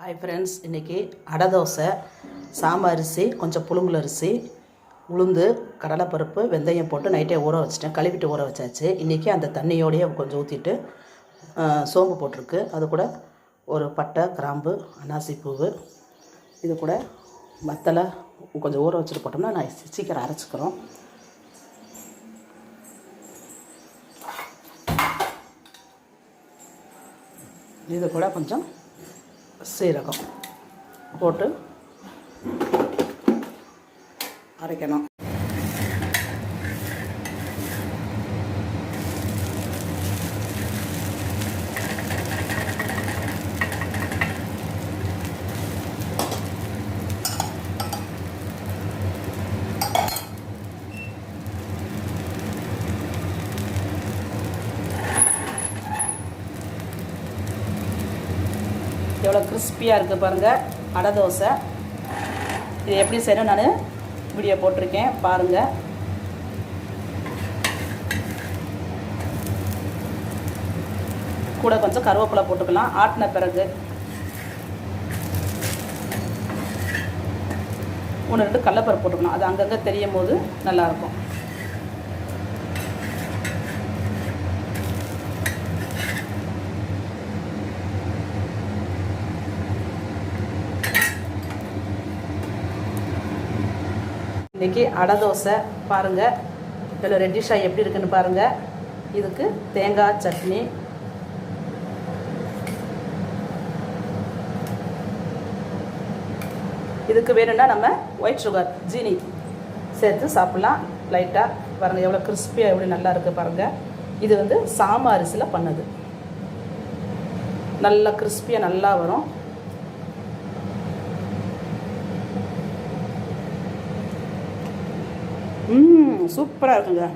Hi friends இன்றைக்கி அடை தோசை சாம்பார் அரிசி கொஞ்சம் புழுங்குல அரிசி உளுந்து கடலைப்பருப்பு வெந்தயம் போட்டு நைட்டே ஊற வச்சிட்டேன். கழுவிட்டு ஊற வச்சாச்சு. இன்றைக்கி அந்த தண்ணியோடையே கொஞ்சம் ஊற்றிட்டு சோம்பு போட்டிருக்கு. அது கூட ஒரு பட்டை கிராம்பு அனாசி பூவு. இது கூட மத்தலை கொஞ்சம் ஊற வச்சுட்டு போட்டோம்னா நான் சீக்கிரம் அரைச்சிக்கிறோம். இது கூட கொஞ்சம் സീരകം പോട്ട് അരയ്ക്കണം. எவ்வளோ கிறிஸ்பியாக இருக்குது பாருங்கள் அடை தோசை. இது எப்படி செய்யணும் நான் வீடியோ போட்டிருக்கேன். பாருங்கள் கூட கொஞ்சம் கருவேப்பிலை போட்டுக்கலாம். ஆட்டின பிறகு. ஒன்று ரெண்டு கடலப்பருப்பு போட்டுக்கலாம். அது அங்கங்கே தெரியும் போது நல்லாயிருக்கும் இன்றைக்கி அடை தோசை பாருங்கள் இதில் ரெட்டிஷாக எப்படி இருக்குன்னு பாருங்கள் இதுக்கு தேங்காய் சட்னி. இதுக்கு வேணும்னா நம்ம ஒயிட் சுகர் ஜீனி சேர்த்து சாப்பிட்லாம். லைட்டாக பாருங்கள் எவ்வளோ கிறிஸ்பியாக எப்படி நல்லா இருக்குது பாருங்கள் இது வந்து சாம அரிசியில் பண்ணது. நல்லா கிறிஸ்பியாக நல்லா வரும். ம் சூப்பராக இருக்குங்க.